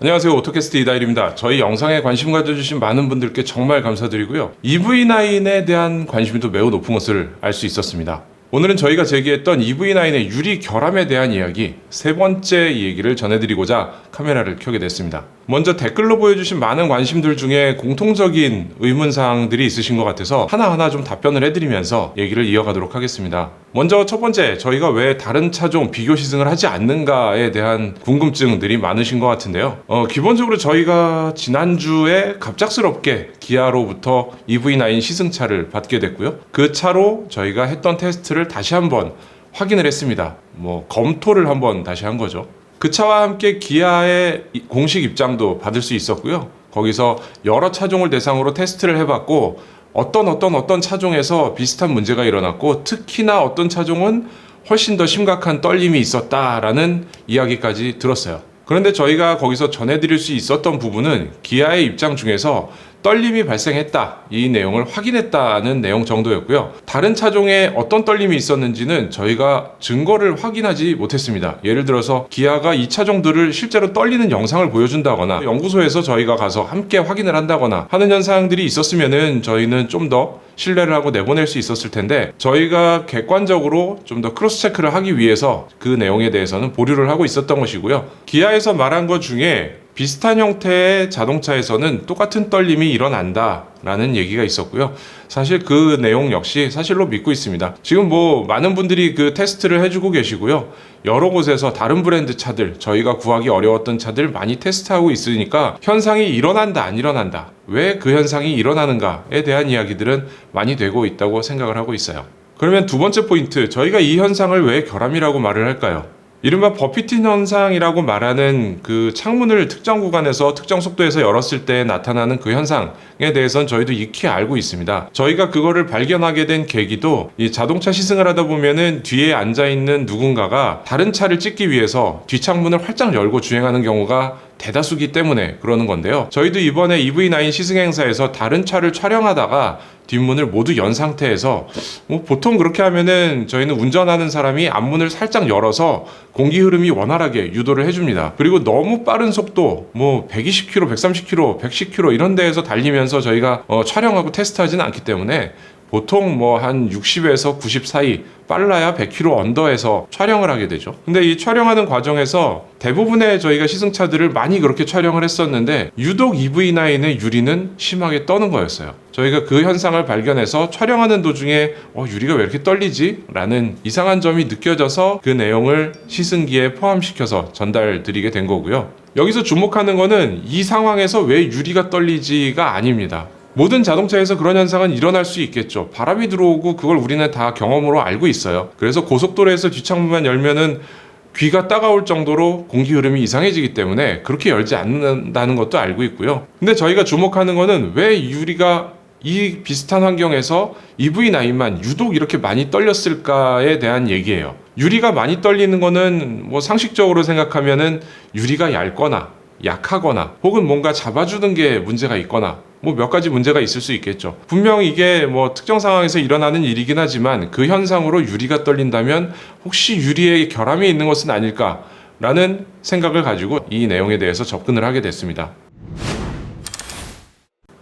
안녕하세요 오토캐스트 이다일입니다. 저희 영상에 관심 가져주신 많은 분들께 정말 감사드리고요. EV9에 대한 관심도 매우 높은 것을 알 수 있었습니다. 오늘은 저희가 제기했던 EV9의 유리 결함에 대한 이야기 세 번째 얘기를 전해드리고자 카메라를 켜게 됐습니다. 먼저 댓글로 보여주신 많은 관심들 중에 공통적인 의문사항들이 있으신 것 같아서 하나하나 좀 답변을 해드리면서 얘기를 이어가도록 하겠습니다. 먼저 첫 번째, 저희가 왜 다른 차종 비교 시승을 하지 않는가에 대한 궁금증들이 많으신 것 같은데요. 어, 기본적으로 저희가 지난주에 갑작스럽게 기아로부터 EV9 시승차를 받게 됐고요. 그 차로 저희가 했던 테스트를 다시 한번 확인을 했습니다. 뭐 검토를 한번 다시 한 거죠. 그 차와 함께 기아의 이- 공식 입장도 받을 수 있었고요. 거기서 여러 차종을 대상으로 테스트를 해봤고 어떤 어떤 어떤 차종에서 비슷한 문제가 일어났고 특히나 어떤 차종은 훨씬 더 심각한 떨림이 있었다라는 이야기까지 들었어요. 그런데 저희가 거기서 전해드릴 수 있었던 부분은 기아의 입장 중에서 떨림이 발생했다 이 내용을 확인했다는 내용 정도였고요. 다른 차종에 어떤 떨림이 있었는지는 저희가 증거를 확인하지 못했습니다. 예를 들어서 기아가 이 차종들을 실제로 떨리는 영상을 보여준다거나 연구소에서 저희가 가서 함께 확인을 한다거나 하는 현상들이 있었으면은 저희는 좀 더 신뢰를 하고 내보낼 수 있었을 텐데 저희가 객관적으로 좀 더 크로스 체크를 하기 위해서 그 내용에 대해서는 보류를 하고 있었던 것이고요. 기아에서 말한 것 중에 비슷한 형태의 자동차에서는 똑같은 떨림이 일어난다라는 얘기가 있었고요. 사실 그 내용 역시 사실로 믿고 있습니다. 지금 뭐 많은 분들이 그 테스트를 해주고 계시고요. 여러 곳에서 다른 브랜드 차들, 저희가 구하기 어려웠던 차들 많이 테스트하고 있으니까 현상이 일어난다, 안 일어난다. 왜 그 현상이 일어나는가에 대한 이야기들은 많이 되고 있다고 생각을 하고 있어요. 그러면 두 번째 포인트, 저희가 이 현상을 왜 결함이라고 말을 할까요? 이른바 버피팅 현상이라고 말하는 그 창문을 특정 구간에서 특정 속도에서 열었을 때 나타나는 그 현상에 대해서는 저희도 익히 알고 있습니다. 저희가 그거를 발견하게 된 계기도 이 자동차 시승을 하다 보면은 뒤에 앉아 있는 누군가가 다른 차를 찍기 위해서 뒷창문을 활짝 열고 주행하는 경우가 대다수기 때문에 그러는 건데요. 저희도 이번에 EV9 시승 행사에서 다른 차를 촬영하다가 뒷문을 모두 연 상태에서 뭐 보통 그렇게 하면은 저희는 운전하는 사람이 앞문을 살짝 열어서 공기 흐름이 원활하게 유도를 해줍니다. 그리고 너무 빠른 속도 뭐 120km, 130km, 110km 이런 데에서 달리면서 저희가 어, 촬영하고 테스트하지는 않기 때문에 보통 뭐 한 60에서 90 사이 빨라야 100km 언더에서 촬영을 하게 되죠. 근데 이 촬영하는 과정에서 대부분의 저희가 시승차들을 많이 그렇게 촬영을 했었는데 유독 EV9의 유리는 심하게 떠는 거였어요. 저희가 그 현상을 발견해서 촬영하는 도중에 어, 유리가 왜 이렇게 떨리지? 라는 이상한 점이 느껴져서 그 내용을 시승기에 포함시켜서 전달 드리게 된 거고요. 여기서 주목하는 거는 이 상황에서 왜 유리가 떨리지가 아닙니다. 모든 자동차에서 그런 현상은 일어날 수 있겠죠. 바람이 들어오고 그걸 우리는 다 경험으로 알고 있어요. 그래서 고속도로에서 뒷창문만 열면은 귀가 따가울 정도로 공기 흐름이 이상해지기 때문에 그렇게 열지 않는다는 것도 알고 있고요. 근데 저희가 주목하는 거는 왜 유리가 이 비슷한 환경에서 EV9만 유독 이렇게 많이 떨렸을까에 대한 얘기예요. 유리가 많이 떨리는 거는 뭐 상식적으로 생각하면은 유리가 얇거나 약하거나 혹은 뭔가 잡아주는 게 문제가 있거나 뭐 몇 가지 문제가 있을 수 있겠죠. 분명 이게 뭐 특정 상황에서 일어나는 일이긴 하지만 그 현상으로 유리가 떨린다면 혹시 유리에 결함이 있는 것은 아닐까라는 생각을 가지고 이 내용에 대해서 접근을 하게 됐습니다.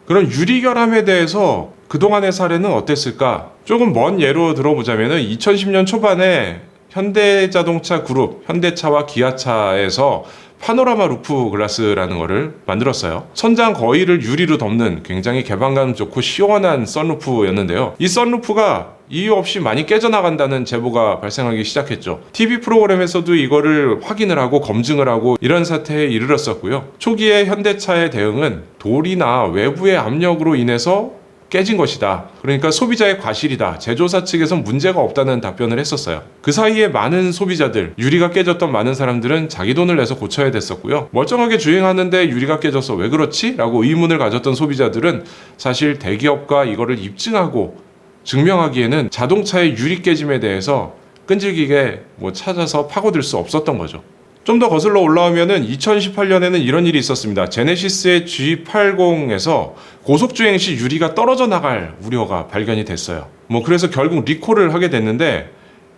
그럼 유리 결함에 대해서 그동안의 사례는 어땠을까? 조금 먼 예로 들어보자면은 2010년 초반에 현대자동차 그룹, 현대차와 기아차에서 파노라마 루프 글라스라는 거를 만들었어요. 천장 거의를 유리로 덮는 굉장히 개방감 좋고 시원한 썬루프였는데요. 이 썬루프가 이유 없이 많이 깨져나간다는 제보가 발생하기 시작했죠. TV 프로그램에서도 이거를 확인을 하고 검증을 하고 이런 사태에 이르렀었고요. 초기에 현대차의 대응은 돌이나 외부의 압력으로 인해서 깨진 것이다. 그러니까 소비자의 과실이다. 제조사 측에선 문제가 없다는 답변을 했었어요. 그 사이에 많은 소비자들, 유리가 깨졌던 많은 사람들은 자기 돈을 내서 고쳐야 됐었고요. 멀쩡하게 주행하는데 유리가 깨져서 왜 그렇지? 라고 의문을 가졌던 소비자들은 사실 대기업과 이거를 입증하고 증명하기에는 자동차의 유리 깨짐에 대해서 끈질기게 뭐 찾아서 파고들 수 없었던 거죠. 좀 더 거슬러 올라오면은 2018년에는 이런 일이 있었습니다. 제네시스의 G80에서 고속주행 시 유리가 떨어져 나갈 우려가 발견이 됐어요. 뭐 그래서 결국 리콜을 하게 됐는데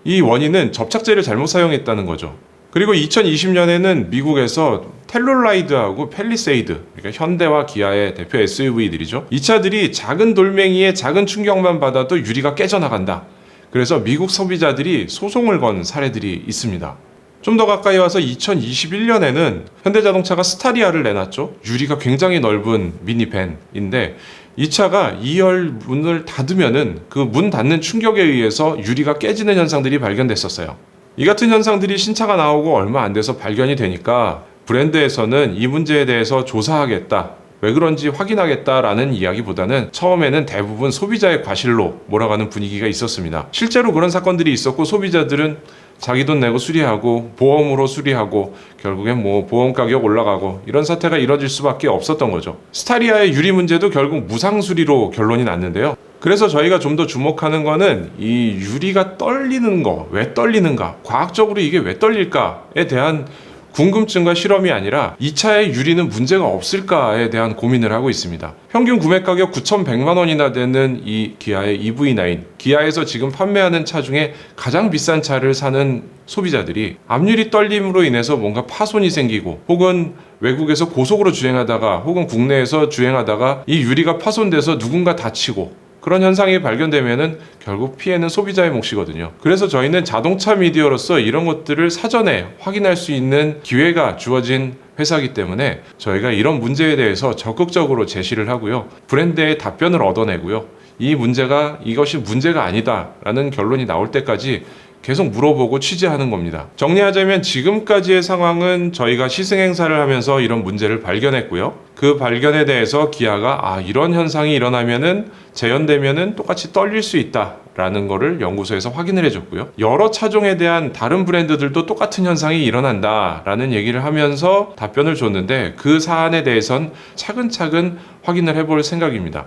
이 원인은 접착제를 잘못 사용했다는 거죠. 그리고 2020년에는 미국에서 텔룰라이드하고 펠리세이드, 그러니까 현대와 기아의 대표 SUV들이죠. 이 차들이 작은 돌멩이에 작은 충격만 받아도 유리가 깨져나간다. 그래서 미국 소비자들이 소송을 건 사례들이 있습니다. 좀 더 가까이 와서 2021년에는 현대자동차가 스타리아를 내놨죠. 유리가 굉장히 넓은 미니밴인데 이 차가 2열 문을 닫으면은 그 문 닫는 충격에 의해서 유리가 깨지는 현상들이 발견됐었어요. 이 같은 현상들이 신차가 나오고 얼마 안 돼서 발견이 되니까 브랜드에서는 이 문제에 대해서 조사하겠다. 왜 그런지 확인하겠다라는 이야기보다는 처음에는 대부분 소비자의 과실로 몰아가는 분위기가 있었습니다. 실제로 그런 사건들이 있었고 소비자들은 자기 돈 내고 수리하고 보험으로 수리하고 결국엔 뭐 보험 가격 올라가고 이런 사태가 이뤄질 수밖에 없었던 거죠. 스타리아의 유리 문제도 결국 무상 수리로 결론이 났는데요. 그래서 저희가 좀 더 주목하는 거는 이 유리가 떨리는 거, 왜 떨리는가, 과학적으로 이게 왜 떨릴까에 대한 궁금증과 실험이 아니라 이 차의 유리는 문제가 없을까에 대한 고민을 하고 있습니다. 평균 구매 가격 9,100만 원이나 되는 이 기아의 EV9, 기아에서 지금 판매하는 차 중에 가장 비싼 차를 사는 소비자들이 앞유리 떨림으로 인해서 뭔가 파손이 생기고 혹은 외국에서 고속으로 주행하다가 혹은 국내에서 주행하다가 이 유리가 파손돼서 누군가 다치고 그런 현상이 발견되면은 결국 피해는 소비자의 몫이거든요. 그래서 저희는 자동차 미디어로서 이런 것들을 사전에 확인할 수 있는 기회가 주어진 회사이기 때문에 저희가 이런 문제에 대해서 적극적으로 제시를 하고요. 브랜드의 답변을 얻어내고요. 이 문제가 이것이 문제가 아니다라는 결론이 나올 때까지 계속 물어보고 취재하는 겁니다. 정리하자면 지금까지의 상황은 저희가 시승 행사를 하면서 이런 문제를 발견했고요. 그 발견에 대해서 기아가 아 이런 현상이 일어나면은 재현되면은 똑같이 떨릴 수 있다 라는 거를 연구소에서 확인을 해줬고요. 여러 차종에 대한 다른 브랜드들도 똑같은 현상이 일어난다라는 얘기를 하면서 답변을 줬는데 그 사안에 대해선 차근차근 확인을 해볼 생각입니다.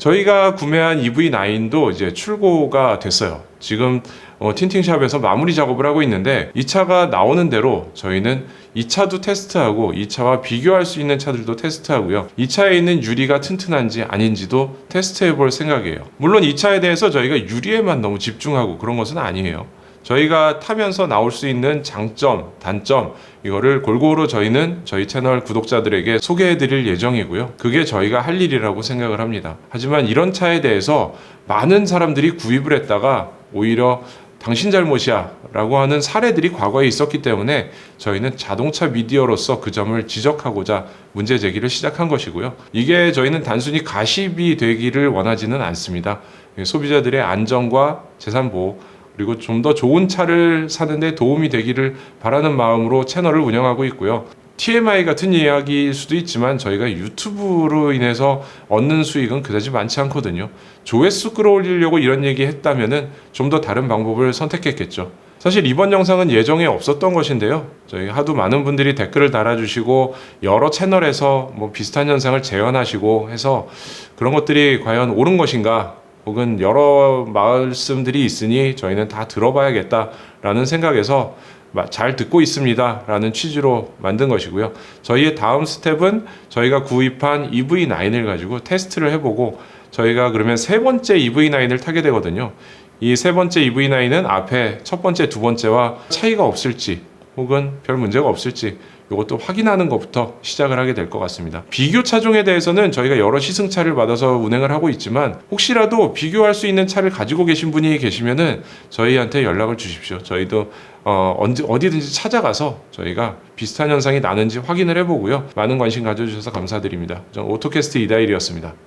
저희가 구매한 EV9도 이제 출고가 됐어요. 지금 어, 틴팅샵에서 마무리 작업을 하고 있는데 이 차가 나오는 대로 저희는 이 차도 테스트하고 이 차와 비교할 수 있는 차들도 테스트하고요. 이 차에 있는 유리가 튼튼한지 아닌지도 테스트해 볼 생각이에요. 물론 이 차에 대해서 저희가 유리에만 너무 집중하고 그런 것은 아니에요. 저희가 타면서 나올 수 있는 장점, 단점 이거를 골고루 저희는 저희 채널 구독자들에게 소개해 드릴 예정이고요. 그게 저희가 할 일이라고 생각을 합니다. 하지만 이런 차에 대해서 많은 사람들이 구입을 했다가 오히려 당신 잘못이야 라고 하는 사례들이 과거에 있었기 때문에 저희는 자동차 미디어로서 그 점을 지적하고자 문제 제기를 시작한 것이고요. 이게 저희는 단순히 가십이 되기를 원하지는 않습니다. 소비자들의 안전과 재산 보호 그리고 좀 더 좋은 차를 사는데 도움이 되기를 바라는 마음으로 채널을 운영하고 있고요. TMI 같은 이야기일 수도 있지만 저희가 유튜브로 인해서 얻는 수익은 그다지 많지 않거든요. 조회수 끌어올리려고 이런 얘기 했다면은 좀 더 다른 방법을 선택했겠죠. 사실 이번 영상은 예정에 없었던 것인데요. 저희 하도 많은 분들이 댓글을 달아주시고 여러 채널에서 뭐 비슷한 현상을 재현하시고 해서 그런 것들이 과연 옳은 것인가 혹은 여러 말씀들이 있으니 저희는 다 들어봐야겠다라는 생각에서 마- 잘 듣고 있습니다 라는 취지로 만든 것이고요. 저희의 다음 스텝은 저희가 구입한 EV9을 가지고 테스트를 해보고 저희가 그러면 세 번째 EV9을 타게 되거든요. 이 세 번째 EV9은 앞에 첫 번째, 두 번째와 차이가 없을지 혹은 별 문제가 없을지 이것도 확인하는 것부터 시작을 하게 될 것 같습니다. 비교 차종에 대해서는 저희가 여러 시승차를 받아서 운행을 하고 있지만 혹시라도 비교할 수 있는 차를 가지고 계신 분이 계시면은 저희한테 연락을 주십시오. 저희도 어, 언제 어디든지 찾아가서 저희가 비슷한 현상이 나는지 확인을 해보고요. 많은 관심 가져주셔서 감사드립니다. 전 오토캐스트 이다일이었습니다.